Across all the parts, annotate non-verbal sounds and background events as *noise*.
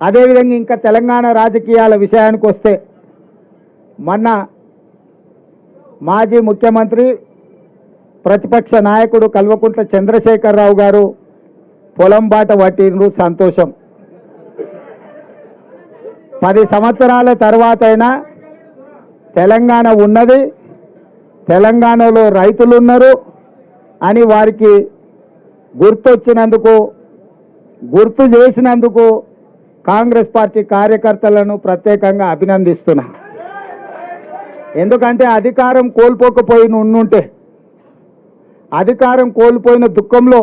అదేవిధంగా ఇంకా తెలంగాణ రాజకీయాల విషయానికి వస్తే మొన్న మాజీ ముఖ్యమంత్రి ప్రతిపక్ష నాయకుడు కల్వకుంట్ల చంద్రశేఖరరావు గారు పొలం బాట పట్టినరు సంతోషం. పది సంవత్సరాల తర్వాత అయినా తెలంగాణ ఉన్నది తెలంగాణలో రైతులు ఉన్నారు అని వారికి గుర్తొచ్చినందుకు గుర్తు చేసినందుకు కాంగ్రెస్ పార్టీ కార్యకర్తలను ప్రత్యేకంగా అభినందిస్తున్నా. ఎందుకంటే అధికారం కోల్పోకపోయిన ఉండుంటే అధికారం కోల్పోయిన దుఃఖంలో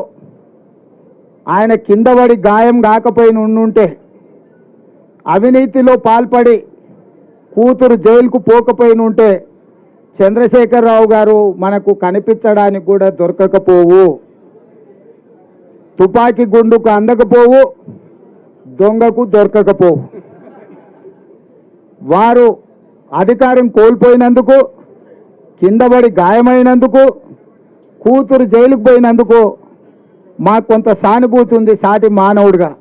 ఆయన కింద పడి గాయం కాకపోయిన ఉండుంటే అవినీతిలో పాల్పడి కూతురు జైలుకు పోకపోయిన ఉంటే చంద్రశేఖరరావు గారు మనకు కనిపించడానికి కూడా దొరకకపోవు. తుపాకీ గుండుకు అందకపోవు. దొంగకు దొరకకపోవు వారు అధికారం కోల్పోయినందుకు కిందబడి గాయమైనందుకు కూతురు జైలుకు పోయినందుకు మాకు కొంత సానుభూతి ఉంది సాటి మానవుడిగా.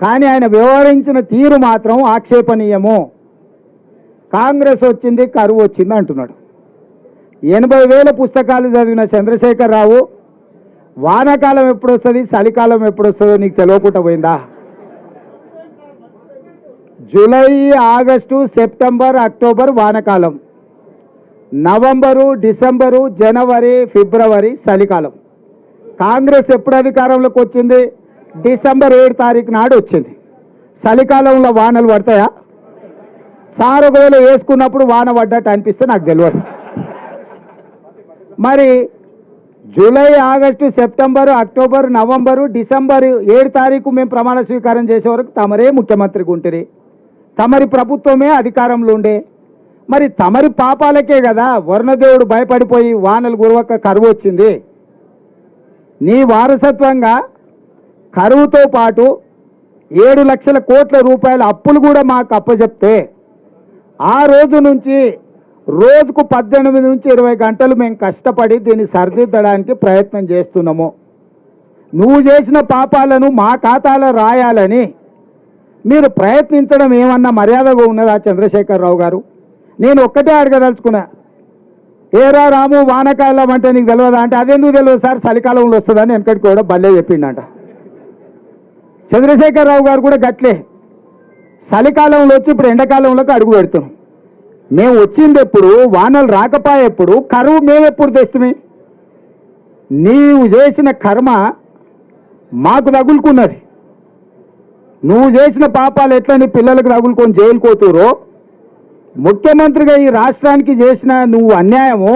కానీ ఆయన వ్యవహరించిన తీరు మాత్రం ఆక్షేపణీయము. కాంగ్రెస్ వచ్చింది కరువు వచ్చింది అంటున్నాడు. ఎనభై వేల పుస్తకాలు చదివిన చంద్రశేఖరరావు వానాకాలం ఎప్పుడు వస్తుంది చలికాలం ఎప్పుడు వస్తుందో నీకు తెలియకుండా పోయిందా? జూలై ఆగస్టు సెప్టెంబర్ అక్టోబర్ వానకాలం. నవంబరు డిసెంబరు జనవరి ఫిబ్రవరి చలికాలం. కాంగ్రెస్ ఎప్పుడు అధికారంలోకి వచ్చింది? డిసెంబర్ ఏడు తారీఖు నాడు వచ్చింది. చలికాలంలో వానలు పడతాయా? సార్ ఒకవేళ వేసుకున్నప్పుడు వాన పడ్డట్టు అనిపిస్తే నాకు తెలియదు మరి July August September October November December ఏడు తారీఖు మేము ప్రమాణ స్వీకారం చేసే వరకు తమరే ముఖ్యమంత్రి గుంటిరి. తమరి ప్రభుత్వమే అధికారంలో ఉండే. మరి తమరి పాపాలకే కదా వరుణదేవుడు భయపడిపోయి వానలు గురవక కరువు వచ్చింది. నీ వారసత్వంగా కరువుతో పాటు ఏడు లక్షల కోట్ల రూపాయల అప్పులు కూడా మాకు అప్పచెప్తే ఆ రోజు నుంచి రోజుకు పద్దెనిమిది నుంచి ఇరవై గంటలు మేము కష్టపడి దీన్ని సరిదిద్దడానికి ప్రయత్నం చేస్తున్నాము. నువ్వు చేసిన పాపాలను మా ఖాతాలో రాయాలని మీరు ప్రయత్నించడం ఏమన్నా మర్యాదగా ఉన్నదా చంద్రశేఖరరావు గారు? నేను ఒక్కటే అడగదలుచుకున్నా. ఏరా రాము వానకాలం అంటే నీకు తెలియదా అంటే అదెందుకు తెలియదు సార్? చలికాలంలో వస్తుందని వెనకటికి కూడా భలే చెప్పిండంట. చంద్రశేఖరరావు గారు కూడా గట్లే. చలికాలంలో వచ్చి ఇప్పుడు ఎండాకాలంలోకి అడుగు పెడుతున్నాం. మేము వచ్చింది ఎప్పుడు వానలు రాకపోయేప్పుడు కరువు మేమెప్పుడు తెస్తుమే నీవు చేసిన కర్మ మాకు తగులుకున్నది. నువ్వు చేసిన పాపాలు ఎట్లా నీ పిల్లలకు రగులుకొని జైలుకోతురో ముఖ్యమంత్రిగా ఈ రాష్ట్రానికి చేసిన నువ్వు అన్యాయము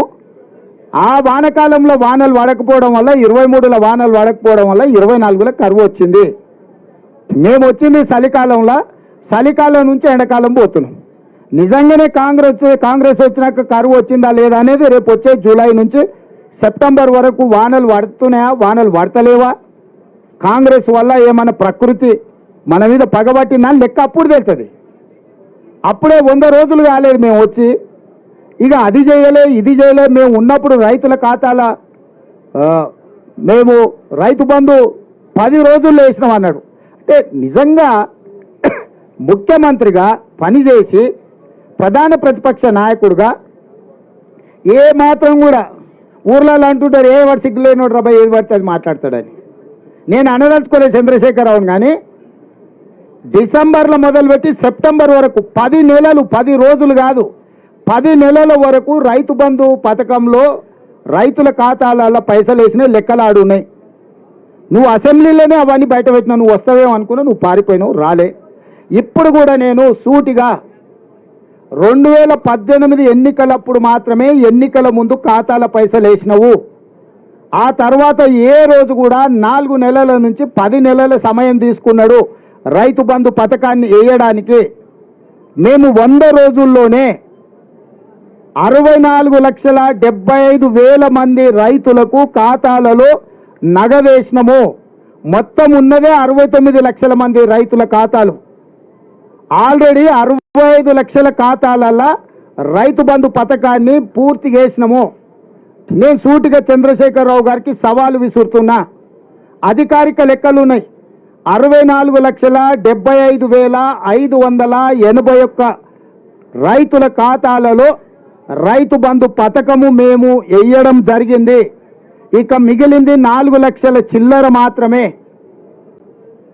ఆ వానకాలంలో వానలు పడకపోవడం వల్ల ఇరవై మూడుల వానలు పడకపోవడం వల్ల ఇరవై నాలుగుల కరువు వచ్చింది. మేము వచ్చింది చలికాలంలో చలికాలం నుంచి ఎండాకాలం పోతున్నాం. నిజంగానే కాంగ్రెస్ కాంగ్రెస్ వచ్చినాక కరువు వచ్చిందా లేదా అనేది రేపు వచ్చే జూలై నుంచి సెప్టెంబర్ వరకు వానలు పడుతున్నాయా వానలు పడతలేవా కాంగ్రెస్ వల్ల ఏమన్నా ప్రకృతి మన మీద పగబట్టిందా లెక్క అప్పుడు తెలుస్తుంది. అప్పుడే వంద రోజులు కాలేదు మేము వచ్చి. ఇక అది చేయలే ఇది చేయలే మేము ఉన్నప్పుడు రైతుల ఖాతాల మేము రైతు బంధు పది రోజుల్లో వేసినాం అన్నాడు. అంటే నిజంగా *coughs* ముఖ్యమంత్రిగా పనిచేసి ప్రధాన ప్రతిపక్ష నాయకుడుగా ఏ మాత్రం కూడా ఊర్లలో అంటుంటారు ఏ వాడు సిగ్గు లేనివాడు ఏది పడితే అది మాట్లాడతాడని. నేను అనదలుచుకోలేదు చంద్రశేఖరరావుని కానీ డిసెంబర్లో మొదలుపెట్టి సెప్టెంబర్ వరకు పది నెలలు పది రోజులు కాదు పది నెలల వరకు రైతు బంధు పథకంలో రైతుల ఖాతాలలో పైసలు వేసిన లెక్కలు నువ్వు అసెంబ్లీలోనే అవన్నీ బయట పెట్టినావు నువ్వు వస్తావేమో అనుకున్నా నువ్వు పారిపోయినావు రాలే. ఇప్పుడు కూడా నేను సూటిగా రెండు వేల పద్దెనిమిది ఎన్నికలప్పుడు మాత్రమే ఎన్నికల ముందు ఖాతాల పైసలు వేసినవు. ఆ తర్వాత ఏ రోజు కూడా నాలుగు నెలల నుంచి పది నెలల సమయం తీసుకున్నాడు. రైతు బంధు పథకాన్ని వేయడానికి మేము వంద రోజుల్లోనే అరవై నాలుగు లక్షల డెబ్బై ఐదు వేల మంది రైతులకు ఖాతాలలో నగవేసినము మొత్తం ఉన్నదే అరవై తొమ్మిది లక్షల మంది రైతుల ఖాతాలు. ఆల్రెడీ అరవై ఐదు లక్షల ఖాతాలలో రైతు బంధు పథకాన్ని పూర్తి చేసినాము. నేను సూటిగా చంద్రశేఖరరావు గారికి సవాలు విసురుతున్నా. అధికారిక లెక్కలు ఉన్నాయి అరవై నాలుగు లక్షల డెబ్బై ఐదు వేల ఐదు వందల ఎనభై ఒక్క రైతుల ఖాతాలలో రైతు బంధు పథకము మేము వేయడం జరిగింది. ఇక మిగిలింది నాలుగు లక్షల చిల్లర మాత్రమే.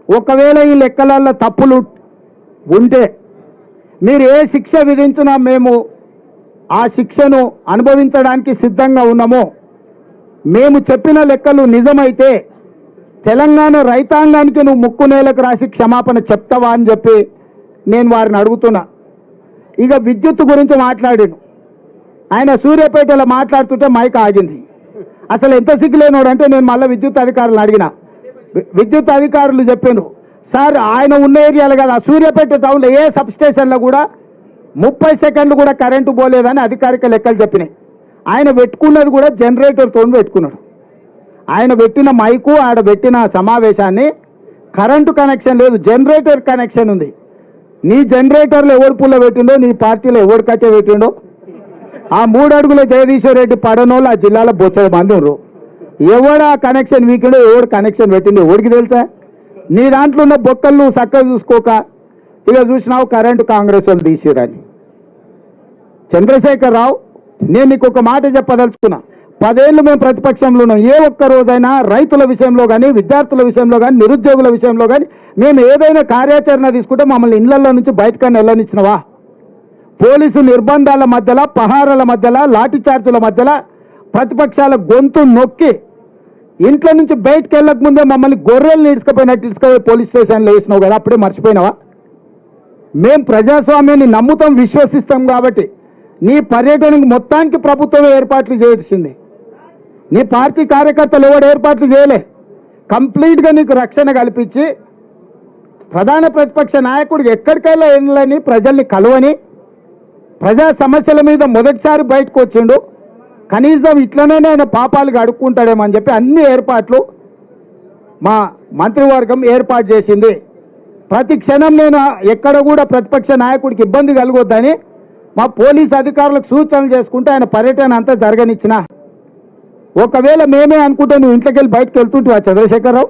ఒకవేళ ఈ లెక్కలలో తప్పులు ఉంటే మీరు ఏ శిక్ష విధించినా మేము ఆ శిక్షను అనుభవించడానికి సిద్ధంగా ఉన్నాము. మేము చెప్పిన లెక్కలు నిజమైతే తెలంగాణ రైతాంగానికి నువ్వు ముక్కు నేలకు రాసి క్షమాపణ చెప్తావా అని చెప్పి నేను వారిని అడుగుతున్నా. ఇక విద్యుత్ గురించి మాట్లాడాను. ఆయన సూర్యాపేటలో మాట్లాడుతుంటే మైక్ ఆగింది. అసలు ఎంత సిగ్గులేనోడు అంటే నేను మళ్ళీ విద్యుత్ అధికారులను అడిగిన. విద్యుత్ అధికారులు చెప్పాను సార్ ఆయన ఉన్న ఏరియాలో కదా సూర్యాపేట టౌన్లో ఏ సబ్ స్టేషన్లో కూడా ముప్పై సెకండ్లు కూడా కరెంటు పోలేదని అధికారిక లెక్కలు చెప్పినాయి. ఆయన పెట్టుకున్నది కూడా జనరేటర్తో పెట్టుకున్నాడు. ఆయన పెట్టిన మైకు ఆడ పెట్టిన సమావేశాన్ని కరెంటు కనెక్షన్ లేదు జనరేటర్ కనెక్షన్ ఉంది. నీ జనరేటర్లో ఎవరు పుల్ల పెట్టిండో నీ పార్టీలో ఎవరు కట్టె పెట్టిండో? ఆ మూడు అడుగుల జగదీశ్వర్ రెడ్డి పడనోళ్ళు ఆ జిల్లాలో బొచ్చడి మంది ఉన్నారు ఎవడు ఆ కనెక్షన్ వీకిండో ఎవడు కనెక్షన్ పెట్టిండో ఎవరికి తెలుసా? నీ దాంట్లో ఉన్న బొక్కలు నువ్వు చక్కగా చూసుకోక ఇక చూసినావు కరెంటు కాంగ్రెస్ వాళ్ళు తీసిరని చంద్రశేఖర్ రావు నేను నీకు ఒక మాట చెప్పదలుచుకున్నా. పదేళ్ళు మేము ప్రతిపక్షంలో ఉన్నాం. ఏ ఒక్క రోజైనా రైతుల విషయంలో కానీ విద్యార్థుల విషయంలో కానీ నిరుద్యోగుల విషయంలో కానీ మేము ఏదైనా కార్యాచరణ తీసుకుంటే మమ్మల్ని ఇళ్ళలో నుంచి బయటకన్నా వెళ్ళనిచ్చినవా పోలీసు నిర్బంధాల మధ్యలో పహారాల మధ్యలో లాఠీచార్జుల మధ్యలో ప్రతిపక్షాల గొంతు నొక్కి ఇంట్లో నుంచి బయటకు వెళ్ళక ముందే మమ్మల్ని గొర్రెలు ఇసుకపోయినట్టు ఇసుకపోయి పోలీస్ స్టేషన్లో వేసినావు కదా అప్పుడే మర్చిపోయినావా? మేము ప్రజాస్వామ్యాన్ని నమ్ముతాం విశ్వసిస్తాం కాబట్టి నీ పర్యటనకు మొత్తానికి ప్రభుత్వం ఏర్పాట్లు చేయాల్సిందే నీ పార్టీ కార్యకర్తలు ఎవడు ఏర్పాట్లు చేయలే. కంప్లీట్గా నీకు రక్షణ కల్పించి ప్రధాన ప్రతిపక్ష నాయకుడు ఎక్కడికైనా వెళ్ళని ప్రజల్ని కలవని ప్రజా సమస్యల మీద మొదటిసారి బయటకు వచ్చిండు. కనీసం ఇట్లనే ఆయన పాపాలు అడుక్కుంటాడేమో అని చెప్పి అన్ని ఏర్పాట్లు మా మంత్రివర్గం ఏర్పాటు చేసింది. ప్రతి క్షణం నేను ఎక్కడ కూడా ప్రతిపక్ష నాయకుడికి ఇబ్బంది కలగొద్దని మా పోలీస్ అధికారులకు సూచనలు చేసుకుంటే ఆయన పర్యటన అంతా జరగనిచ్చిన. ఒకవేళ మేమే అనుకుంటే నువ్వు ఇంట్లోకి వెళ్ళి బయటకు వెళ్తుంటావా చంద్రశేఖరరావు?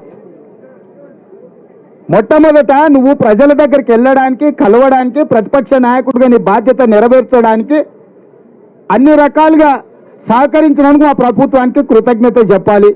మొట్టమొదట నువ్వు ప్రజల దగ్గరికి వెళ్ళడానికి కలవడానికి ప్రతిపక్ష నాయకుడిగా నీ బాధ్యత నెరవేర్చడానికి అన్ని రకాలుగా సహకరించినందుకు మా ప్రభుత్వానికి కృతజ్ఞత చెప్పాలి.